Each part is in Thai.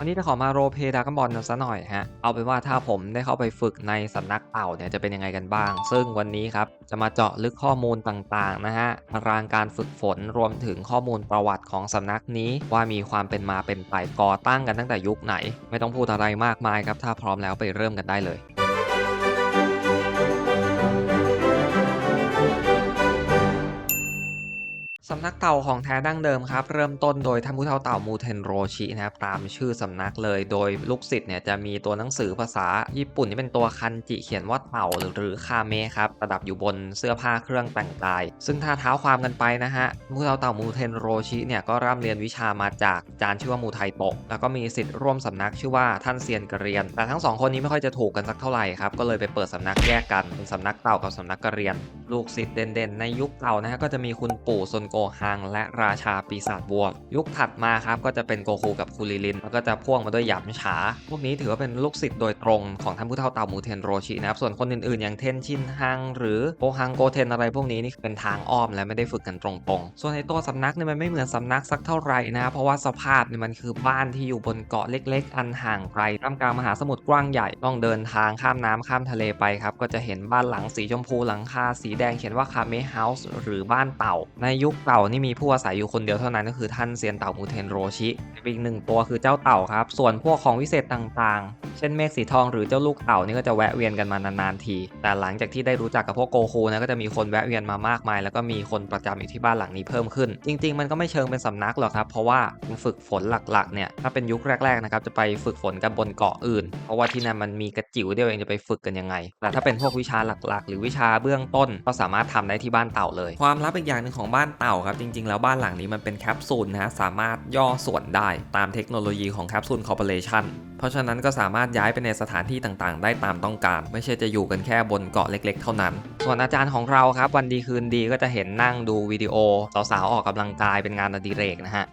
วันนี้จะขอมาโรเพยดากอนบอลซะหน่อยฮะ เอาเป็นว่าถ้าผมได้เข้าไปฝึกในสำนักเต่าเนี่ยจะเป็นยังไงกันบ้าง ซึ่งวันนี้ครับจะมาเจาะลึกข้อมูลต่างๆนะฮะตารางการฝึกฝนรวมถึงข้อมูลประวัติของสำนักนี้ ว่ามีความเป็นมาเป็นไปก่อตั้งกันตั้งแต่ยุคไหน ไม่ต้องพูดอะไรมากมายครับ ถ้าพร้อมแล้วไปเริ่มกันได้เลยำนักเต่าของแท้ดั้งเดิมครับ เริ่มต้นโดยท่านผู้เฒ่าเต่ามูเทนโรชินะครับตามชื่อสำนักเลย โดยลูกศิษย์เนี่ยจะมีตัวหนังสือภาษาญี่ปุ่นที่เป็นตัวคันจิเขียนว่าเต่าหรือคาเมะครับประดับอยู่บนเสื้อผ้าเครื่องแต่งกาย ซึ่งถ้าเท้าความกันไปนะฮะผู้เฒ่าเต่ามูเทนโรชิเนี่ยก็ร่ำเรียนวิชามาจากอาจารย์ชื่อว่ามูไทโตะแล้วก็มีศิษย์ร่วมสำนักชื่อว่าท่านเซียนกระเรียน แต่ทั้งสองคนนี้ไม่ค่อยจะถูกกันสักเท่าไหร่ครับก็เลยไปเปิดสำนักแยกกันเป็นสำนักเต่ากับสำนักกระเรียน ลูกศิษย์เด่นๆในยุคเก่านะฮะก็จะมีคุณปู่ซนโกฮัง และราชาปีศาจวัว ยุคถัดมาครับก็จะเป็นโกคูกับคูริลิน แล้วก็จะพ่วงมาด้วยหยาบฉา พวกนี้ถือว่าเป็นลูกศิษย์โดยตรงของท่านผู้เฒ่าเต่ามูเทนโรชินะครับส่วนคนอื่นๆ อย่างเทนชินฮัง หรือโกฮังโกเทนอะไรพวกนี้นี่เป็นทางอ้อมและไม่ได้ฝึกกันตรงๆ ส่วนในตัวสำนักเนี่ยมันไม่เหมือนสำนักสักเท่าไหร่นะเพราะว่าสภาพเนี่ยมันคือบ้านที่อยู่บนเกาะเล็ก ๆ อันห่างไกลท่ามกลางมหาสมุทรกว้างใหญ่ต้องเดินทางข้ามน้ำข้ามทะเลไปครับก็จะเห็นบ้านหลังสีชมพูหลังคาสีแดงเขียนว่าคาเมเฮาส์หรือบ้านเต่า ในยุคเต่าานี่มีผู้อาศัยอยู่คนเดียวเท่านั้นก็คือท่านเซียนเต่ามูเทนโรชิอีกหนึ่งตัวคือเจ้าเต่าครับ ส่วนพวกของวิเศษต่าง เช่นเมฆสีทองหรือเจ้าลูกเต่านี่ก็จะแวะเวียนกันมานานๆที แต่หลังจากที่ได้รู้จักกับพวกโกคูนะก็จะมีคนแวะเวียนมามากมาย แล้วก็มีคนประจำอยู่ที่บ้านหลังนี้เพิ่มขึ้น จริง ๆ มันก็ไม่เชิงเป็นสำนักหรอกครับ เพราะว่าฝึกฝนหลักๆเนี่ยถ้าเป็นยุคแรกๆนะครับจะไปฝึกฝนกันบนเกาะอื่น เพราะว่าที่นั่นมันมีกระจิ๋วเดียวเองจะไปฝึกกันยังไง แต่ถ้าเป็นพวกวิชาหลักๆ หรือวิชาเบื้องต้นก็สามารถทำได้ที่บ้านเต่าเลย ความลับอีกอย่างหนึ่งของบ้านเต่าครับจริง ๆ แล้วบ้านหลังนี้มันเป็นแคปซูลนะสามารถย่อส่วนได้ตามเทคโนโลยีของแคปซูลคอร์ปอเรชันเพราะฉะนั้นก็สามารถย้ายไปในสถานที่ต่างๆ ได้ตามต้องการ ไม่ใช่จะอยู่กันแค่บนเกาะเล็ก ๆ เท่านั้น ส่วนอาจารย์ของเราครับ วันดีคืนดีก็จะเห็นนั่งดูวิดีโอสาวๆออกกำลังกายเป็นงานอดิเรกนะฮะ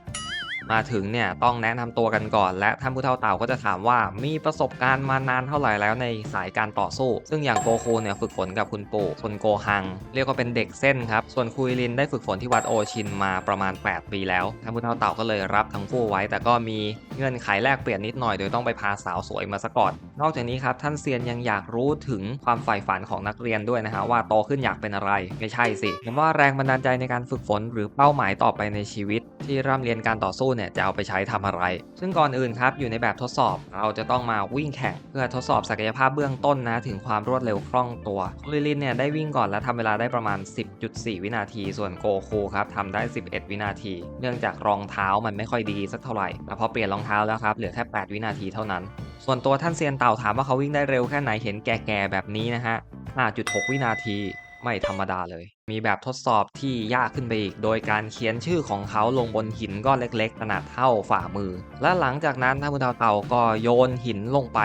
มาถึงเนี่ยต้องแนะนำตัวกันก่อน และท่านผู้เฒ่าเต่าก็จะถามว่ามีประสบการณ์มานานเท่าไหร่แล้วในสายการต่อสู้ ซึ่งอย่างโกคูเนี่ยฝึกฝนกับคุณปู่ส่วนโกฮัง เรียกว่าเป็นเด็กเส้นครับ ส่วนคุยลินได้ฝึกฝนที่วัดโอชินมาประมาณ 8 ปีแล้วท่านผู้เฒ่าเต่าก็เลยรับทั้งคู่ไว้ แต่ก็มีเงื่อนไขแลกเปลี่ยนนิดหน่อยโดยต้องไปพาสาวสวยมาซะก่อน นอกจากนี้ครับท่านเซียนยังอยากรู้ถึงความใฝ่ฝันของนักเรียนด้วยนะฮะว่าโตขึ้นอยากเป็นอะไรไม่ใช่สิผมว่าแรงบันดาลใจในการฝึกฝนหรือเป้าหมายต่อไปในชีวิต ที่ร่ำเรียนการต่อสู้เนี่ยจะเอาไปใช้ทำอะไร ซึ่งก่อนอื่นครับอยู่ในแบบทดสอบ เราจะต้องมาวิ่งแข่งเพื่อทดสอบศักยภาพเบื้องต้นนะถึงความรวดเร็วคล่องตัวลิลินเนี่ยได้วิ่งก่อนและทำเวลาได้ประมาณ 10.4 วินาที ส่วนโกคูครับทำได้ 11 วินาที เนื่องจากรองเท้ามันไม่ค่อยดีสักเท่าไหร่แต่พอเปลี่ยนรองเท้าแล้วครับเหลือแค่ 8 วินาทีเท่านั้น ส่วนตัวท่านเซียนเต่าถามว่าเขาวิ่งได้เร็วแค่ไหนเห็นแก่ๆแบบนี้นะฮะ5.6 วินาที ไม่ธรรมดาเลย มีแบบทดสอบที่ยากขึ้นไปอีก โดยการเขียนชื่อของเขาลงบนหินก้อนเล็ก ๆ ขนาดเท่าฝ่ามือ และหลังจากนั้นท่านผู้เฒ่าเต่าก็โยนหินลงไป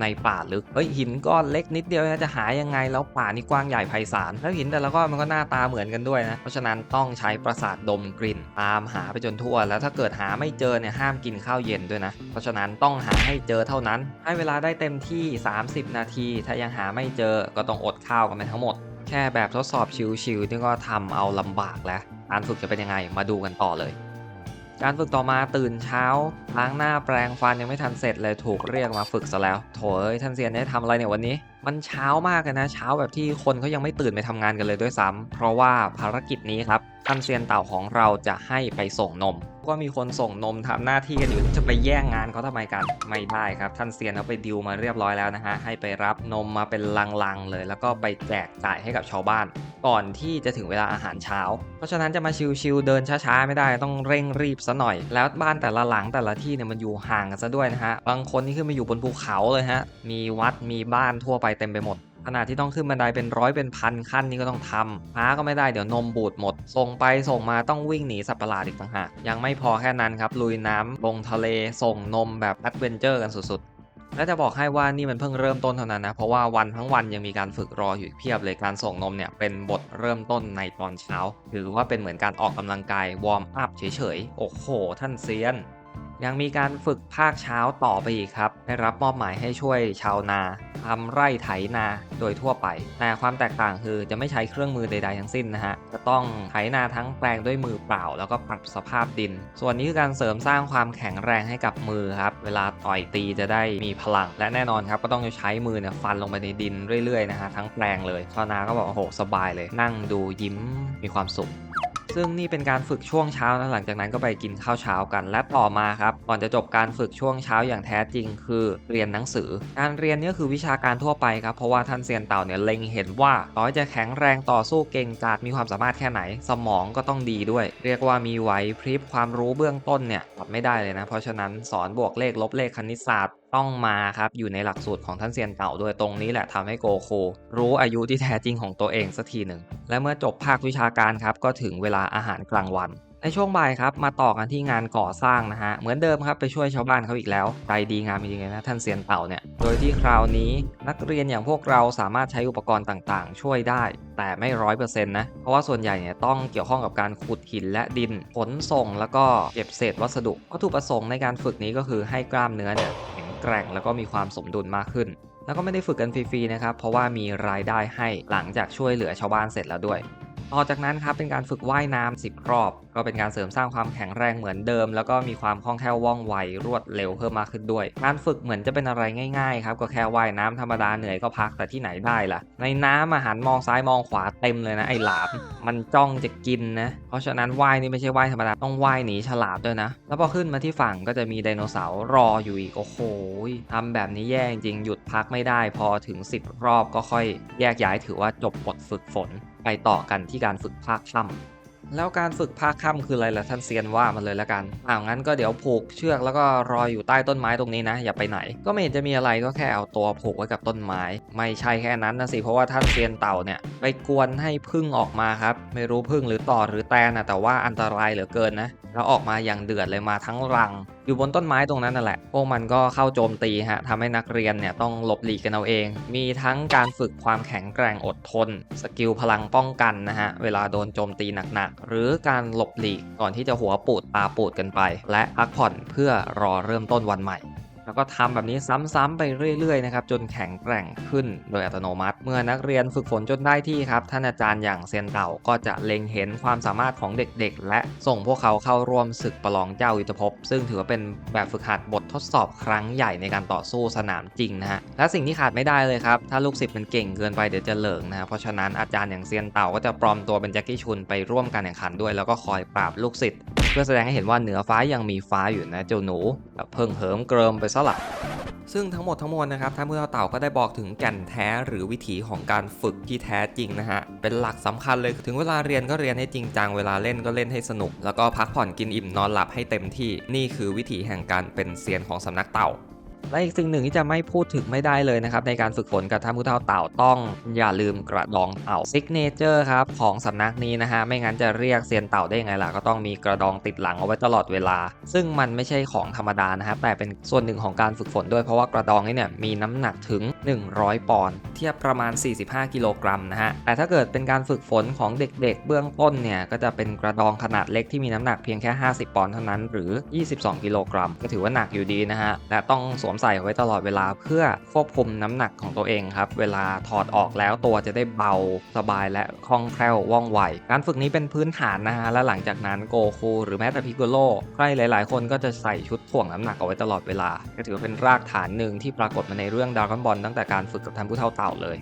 ในป่าลึก เฮ้ยหินก้อนเล็กนิดเดียวนะจะหายังไงแล้วป่านี่กว้างใหญ่ไพศาล แล้วหินแต่ละก้อนมันก็หน้าตาเหมือนกันด้วยนะ เพราะฉะนั้นต้องใช้ประสาทดมกลิ่น ตามหาไปจนทั่ว แล้วถ้าเกิดหาไม่เจอเนี่ยห้ามกินข้าวเย็นด้วยนะ เพราะฉะนั้นต้องหาให้เจอเท่านั้น ให้เวลาได้เต็มที่ 30 นาที ถ้ายังหาไม่เจอก็ต้องอดข้าวกันไปทั้งหมด แค่แบบทดสอบชิวๆนี่ก็ทำเอาลำบากแล้วการฝึกจะเป็นยังไงมาดูกันต่อเลย การฝึกต่อมาตื่นเช้าล้างหน้าแปรงฟันยังไม่ทันเสร็จเลยถูกเรียกมาฝึกซะแล้ว โถเอ้ยท่านเซียนได้ทำอะไรเนี่ยวันนี้ มันเช้ามากเลยนะ เช้าแบบที่คนเขายังไม่ตื่นไปทำงานกันเลยด้วยซ้ำเพราะว่าภารกิจนี้ครับท่านเซียนเต่าของเราจะให้ไปส่งนม ก็มีคนส่งนมทำหน้าที่กันอยู่จะไปแย่งงานเขาทำไมกันไม่ได้ครับ ท่านเซียนเขาไปดิวมาเรียบร้อยแล้วนะฮะให้ไปรับนมมาเป็นลังๆเลย แล้วก็ไปแจกจ่ายให้กับชาวบ้าน ก่อนที่จะถึงเวลาอาหารเช้า เพราะฉะนั้นจะมาชิวๆเดินช้าๆไม่ได้ต้องเร่งรีบซะหน่อย แล้วบ้านแต่ละหลังแต่ละที่เนี่ยมันอยู่ห่างกันซะด้วยนะฮะบางคนนี่ขึ้นมาอยู่บนภูเขาเลยฮะมีวัดมีบ้านทั่วไปเต็มไปหมด ขนาดที่ต้องขึ้นบันไดเป็นร้อยเป็นพันขั้นนี่ก็ต้องทำช้าก็ไม่ได้เดี๋ยวนมบูดหมด ส่งไปส่งมาต้องวิ่งหนีสัตว์ประหลาดอีกต่างหากยังไม่พอแค่นั้นครับลุยน้ำลงทะเลส่งนมแบบแอดเวนเจอร์กันสุดๆและจะบอกให้ว่านี่มันเพิ่งเริ่มต้นเท่านั้นนะ เพราะว่าวันทั้งวันยังมีการฝึกรออยู่เพียบเลยการส่งนมเนี่ย เป็นบทเริ่มต้นในตอนเช้า ถือว่าเป็นเหมือนการออกกำลังกายวอร์มอัพเฉยๆ โอ้โห ท่านเซียน ยังมีการฝึกภาคเช้าต่อไปอีกครับ ได้รับมอบหมายให้ช่วยชาวนาทำไร่ไถนาโดยทั่วไป แต่ความแตกต่างคือจะไม่ใช้เครื่องมือใดๆทั้งสิ้นนะฮะ จะต้องไถนาทั้งแปลงด้วยมือเปล่า แล้วก็ปรับสภาพดิน ส่วนนี้คือการเสริมสร้างความแข็งแรงให้กับมือครับ เวลาต่อยตีจะได้มีพลัง และแน่นอนครับก็ต้องใช้มือเนี่ยฟันลงไปในดินเรื่อยๆนะฮะทั้งแปลงเลยชาวนาก็บอกโอ้โหสบายเลย นั่งดูยิ้มมีความสุข ซึ่งนี่เป็นการฝึกช่วงเช้านะหลังจากนั้นก็ไปกินข้าวเช้ากัน และต่อมาครับก่อนจะจบการฝึกช่วงเช้าอย่างแท้จริง คือเรียนหนังสือ การเรียนนี่คือวิชาการทั่วไปครับเพราะว่าท่านเซียนเต่าเนี่ยเล็งเห็นว่าต่อจะแข็งแรงต่อสู้เก่งกาจมีความสามารถแค่ไหน สมองก็ต้องดีด้วย เรียกว่ามีไหวพริบความรู้เบื้องต้นเนี่ยตัดไม่ได้เลยนะ เพราะฉะนั้นสอนบวกเลขลบเลขคณิตศาสตร์ ต้องมาครับอยู่ในหลักสูตรของท่านเซียนเต่าด้วยตรงนี้แหละทำให้โกโครู้อายุที่แท้จริงของตัวเองสักทีหนึ่ง และเมื่อจบภาควิชาการครับก็ถึงเวลาอาหารกลางวันในช่วงบ่ายครับมาต่อกันที่งานก่อสร้างนะฮะเหมือนเดิมครับไปช่วยชาวบ้านเขาอีกแล้วใจดีงามจริงๆนะท่านเซียนเต่าเนี่ยโดยที่คราวนี้นักเรียนอย่างพวกเราสามารถใช้อุปกรณ์ต่างๆ ช่วยได้ แต่ไม่ร้อยเปอร์เซ็นต์นะเพราะว่าส่วนใหญ่เนี่ยต้องเกี่ยวข้องกับการขุดหินและดินขนส่ง แล้วก็เก็บเศษวัสดุวัตถุประสงค์ในการฝึกนี้ก็คือให้กล้ามเนื้อเนี่ย แกร่งแล้วก็มีความสมดุลมากขึ้น แล้วก็ไม่ได้ฝึกกันฟรีๆนะครับ เพราะว่ามีรายได้ให้หลังจากช่วยเหลือชาวบ้านเสร็จแล้วด้วย ต่อจากนั้นครับเป็นการฝึกว่ายน้ำ10 รอบ ก็เป็นการเสริมสร้างความแข็งแรงเหมือนเดิม แล้วก็มีความคล่องแคล่วว่องไวรวดเร็วเพิ่มมากขึ้นด้วย การฝึกเหมือนจะเป็นอะไรง่ายๆครับก็แค่ว่ายน้ำธรรมดาเหนื่อยก็พักแต่ที่ไหนได้ล่ะ ในน้ำอาหารมองซ้ายมองขวาเต็มเลยนะไอ้หลามมันจ้องจะกินนะเพราะฉะนั้นว่ายนี่ไม่ใช่ว่ายธรรมดาต้องว่ายหนีฉลามด้วยนะ แล้วพอขึ้นมาที่ฝั่งก็จะมีไดโนเสาร์รออยู่อีกโอ้โหทำแบบนี้แย่จริงหยุดพักไม่ได้พอถึง 10 รอบก็ค่อยแยกย้ายถือว่าจบบทฝึกฝนไปต่อกันที่การฝึกภาคค่ำ แล้วการฝึกภาคค่ำคืออะไรล่ะท่านเซียนว่ามันเลยแล้วกันอ้าวงั้นก็เดี๋ยวผูกเชือกแล้วก็รออยู่ใต้ต้นไม้ตรงนี้นะ อย่าไปไหน ก็ไม่เห็นจะมีอะไรก็แค่เอาตัวผูกไว้กับต้นไม้ ไม่ใช่แค่นั้นนะสิเพราะว่าท่านเซียนเต่าเนี่ยไปกวนให้พึ่งออกมาครับ ไม่รู้พึ่งหรือต่อหรือแตนนะแต่ว่าอันตรายเหลือเกินนะแล้วออกมาอย่างเดือดเลยมาทั้งรัง อยู่บนต้นไม้ตรงนั้นนั่นแหละพวกมันก็เข้าโจมตีฮะทำให้นักเรียนเนี่ยต้องหลบหลีกกันเอาเอง มีทั้งการฝึกความแข็งแกร่งอดทน สกิลพลังป้องกันนะฮะเวลาโดนโจมตีหนักหรือการหลบหลีกก่อนที่จะหัวปูดตาปูดกันไป และพักผ่อนเพื่อรอเริ่มต้นวันใหม่ แล้วก็ทำแบบนี้ซ้ำๆไปเรื่อยๆนะครับจนแข็งแกร่งขึ้นโดยอัตโนมัติ เมื่อนักเรียนฝึกฝนจนได้ที่ครับท่านอาจารย์อย่างเซียนเต่าก็จะเล็งเห็นความสามารถของเด็กๆ และส่งพวกเขาเข้าร่วมศึกประลองเจ้ายุทธภพ ซึ่งถือว่าเป็นแบบฝึกหัดบททดสอบครั้งใหญ่ในการต่อสู้สนามจริงนะฮะและสิ่งที่ขาดไม่ได้เลยครับถ้าลูกศิษย์มันเก่งเกินไปเดี๋ยวจะเหลิงนะฮะเพราะฉะนั้นอาจารย์อย่างเซียนเต่าก็จะปลอมตัวเป็นแจ็คกี้ชุนไปร่วมการแข่งขันด้วย แล้วก็คอยปราบลูกศิษย์เพื่อแสดงให้เห็นว่าเหนือฟ้ายังมีฟ้าอยู่นะเจ้าหนูเพิ่งเหิมเกริมไปซะละซึ่งทั้งหมดทั้งมวลนะครับท่านผู้เต่าก็ได้บอกถึงแก่นแท้หรือวิถีของการฝึกที่แท้จริงนะฮะ เป็นหลักสำคัญเลยถึงเวลาเรียนก็เรียนให้จริงจังเวลาเล่นก็เล่นให้สนุก แล้วก็พักผ่อนกินอิ่มนอนหลับให้เต็มที่นี่คือวิถีแห่งการเป็นเซียนของสำนักเต่า และอีกสิ่งหนึ่งที่จะไม่พูดถึงไม่ได้เลยนะครับ ในการฝึกฝนกับท่านผู้เฒ่าเต่าต้องอย่าลืมกระดองเต่าซิกเนเจอร์ครับของสำนักนี้นะฮะไม่งั้นจะเรียกเซียนเต่าได้ยังไงล่ะก็ต้องมีกระดองติดหลังเอาไว้ตลอดเวลา ซึ่งมันไม่ใช่ของธรรมดานะครับแต่เป็นส่วนหนึ่งของการฝึกฝนด้วยเพราะว่ากระดองนี้เนี่ยมีน้ำหนักถึง 100 ปอนด์เทียบประมาณ 45 กิโลกรัมนะฮะ แต่ถ้าเกิดเป็นการฝึกฝนของเด็กๆ เบื้องต้นเนี่ย ก็จะเป็นกระดองขนาดเล็กที่มีน้ำหนักเพียงแค่ 50 ปอนด์เท่านั้นหรือ 22 กิโลกรัม ก็ถือว่าหนักอยู่ดีนะฮะและต้องสวมใส่ไว้ตลอดเวลาเพื่อควบคุมน้ำหนักของตัวเองครับ เวลาถอดออกแล้วตัวจะได้เบาสบายและคล่องแคล่วว่องไว การฝึกนี้เป็นพื้นฐานนะฮะ และหลังจากนั้นโกคูหรือแม้แต่พิกโกโลใครหลาย ๆ คนก็จะใส่ชุดถ่วงน้ำหนักเอาไว้ตลอดเวลา ก็ถือว่าเป็นรากฐานหนึ่งที่ปรากฏมาในเรื่องดากอนบอลตั้งแต่การฝึกกับท่านผู้เฒ่าเต่าเลย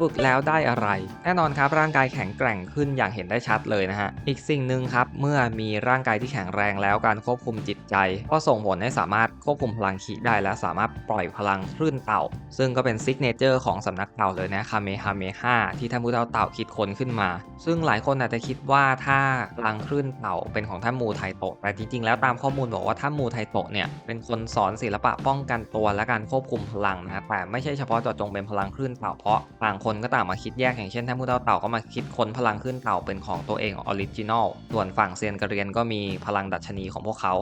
ฝึกแล้วได้อะไร แน่นอนครับร่างกายแข็งแกร่งขึ้นอย่างเห็นได้ชัดเลยนะฮะ อีกสิ่งหนึ่งครับ เมื่อมีร่างกายที่แข็งแรงแล้วการควบคุมจิตใจ ก็ส่งผลให้สามารถควบคุมพลังขีได้และสามารถปล่อยพลังคลื่นเต่า ซึ่งก็เป็นซิกเนเจอร์ของสำนักเต่าเลยนะคาเมฮาเมฮาที่ท่านผู้เฒ่าเต่าคิดค้นขึ้นมา ซึ่งหลายคนอาจจะคิดว่าถ้าพลังคลื่นเต่าเป็นของท่านมูไทโตะแต่จริงๆ แล้วตามข้อมูลบอกว่าท่านมูไทโตะเนี่ยเป็นคนสอนศิลปะป้องกันตัวและการควบคุมพลังนะแต่ไม่ใช่เฉพาะเจาะจงเป็นพลังคลื่นเต่าเพราะต่างคนก็ต่างมาคิดแยกอย่างเช่นท่านผู้เฒ่าเต่าก็มาคิดค้นพลังคลื่นเต่าเป็นของตัวเองออริจินอลส่วนฝั่งเซียนกระเรียนก็มีพลังดัชนีของพวกเขา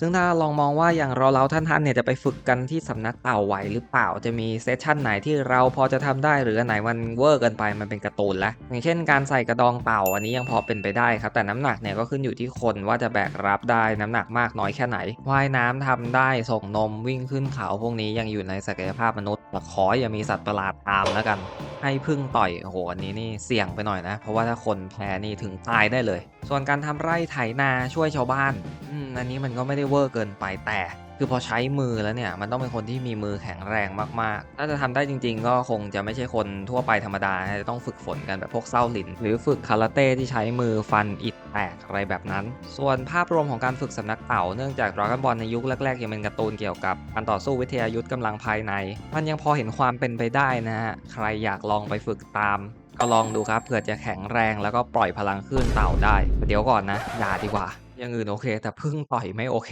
ซึ่งถ้าลองมองว่าอย่างเราเราๆท่านเนี่ยจะไปฝึกกันที่สำนักเต่าไหวหรือเปล่าจะมีเซสชันไหนที่เราพอจะทำได้หรืออันไหนมันเวอร์เกินไปมันเป็นการ์ตูนล้วอย่างเช่น การใส่กระดองเต่าอันนี้ยังพอเป็นไปได้ครับแต่น้ำหนักเนี่ยก็ขึ้นอยู่ที่คนว่าจะแบกรับได้น้ำหนักมากน้อยแค่ไหนว่ายน้ำทำได้ส่งนมวิ่งขึ้นเขาพวกนี้ยังอยู่ในศักยภาพมนุษย์แต่ขออย่ามีสัตว์ประหลาดตามแล้วกัน ให้พึ่งต่อยโอ้โหอันนี้นี่เสี่ยงไปหน่อยนะ เพราะว่าถ้าคนแพ้นี่ถึงตายได้เลย ส่วนการทำไร่ไถนาช่วยชาวบ้านอืมอันนี้มันก็ไม่ได้เวอร์เกินไปแต่คือพอใช้มือแล้วเนี่ยมันต้องเป็นคนที่มีมือแข็งแรงมากๆ ถ้าจะทำได้จริง ๆ ก็คงจะไม่ใช่คนทั่วไปธรรมดาจะต้องฝึกฝนกันแบบพวกเส้าหลิน หรือฝึกคาราเต้ที่ใช้มือฟันอิฐ แตกอะไรแบบนั้น ส่วนภาพรวมของการฝึกสำนักเต่าเนื่องจากดราก้อนบอลในยุคแรกๆยังเป็นการ์ตูนเกี่ยวกับการต่อสู้วิทยายุทธกำลังภายใน มันยังพอเห็นความเป็นไปได้นะฮะใครอยากลองไปฝึกตามก็ลองดูครับเผื่อจะแข็งแรงแล้วก็ปล่อยพลังคลื่นเต่าได้ เดี๋ยวก่อนนะ อย่าดีกว่า อย่างอื่นโอเค แต่พึ่งต่อยไม่โอเค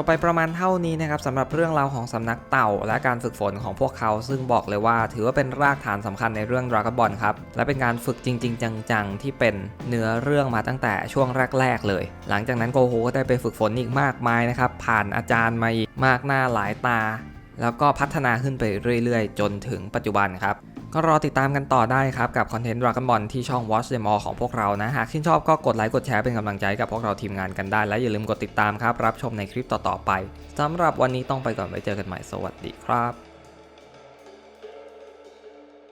จบไปประมาณเท่านี้นะครับสำหรับเรื่องราวของสำนักเต่า และการฝึกฝนของพวกเขา ซึ่งบอกเลยว่าถือว่าเป็นรากฐานสำคัญในเรื่อง Dragon Ball ครับ และเป็นการฝึกจริง ๆ จังๆ ที่เป็นเนื้อเรื่องมาตั้งแต่ช่วงแรก ๆ เลย หลังจากนั้นโกโฮก็ได้ไปฝึกฝนอีกมากมายนะครับ ผ่านอาจารย์มาอีกมากหน้าหลายตา แล้วก็พัฒนาขึ้นไปเรื่อย ๆ จนถึงปัจจุบันครับ ก็รอติดตามกันต่อได้ครับ กับคอนเทนต์รักกัมบอลที่ช่อง Watch Them All ของพวกเรานะ หากชื่นชอบก็กดไลค์กดแชร์เป็นกำลังใจกับพวกเราทีมงานกันได้ และอย่าลืมกดติดตามครับ รับชมในคลิปต่อๆไปสำหรับวันนี้ต้องไปก่อนไว้เจอกันใหม่สวัสดีครับ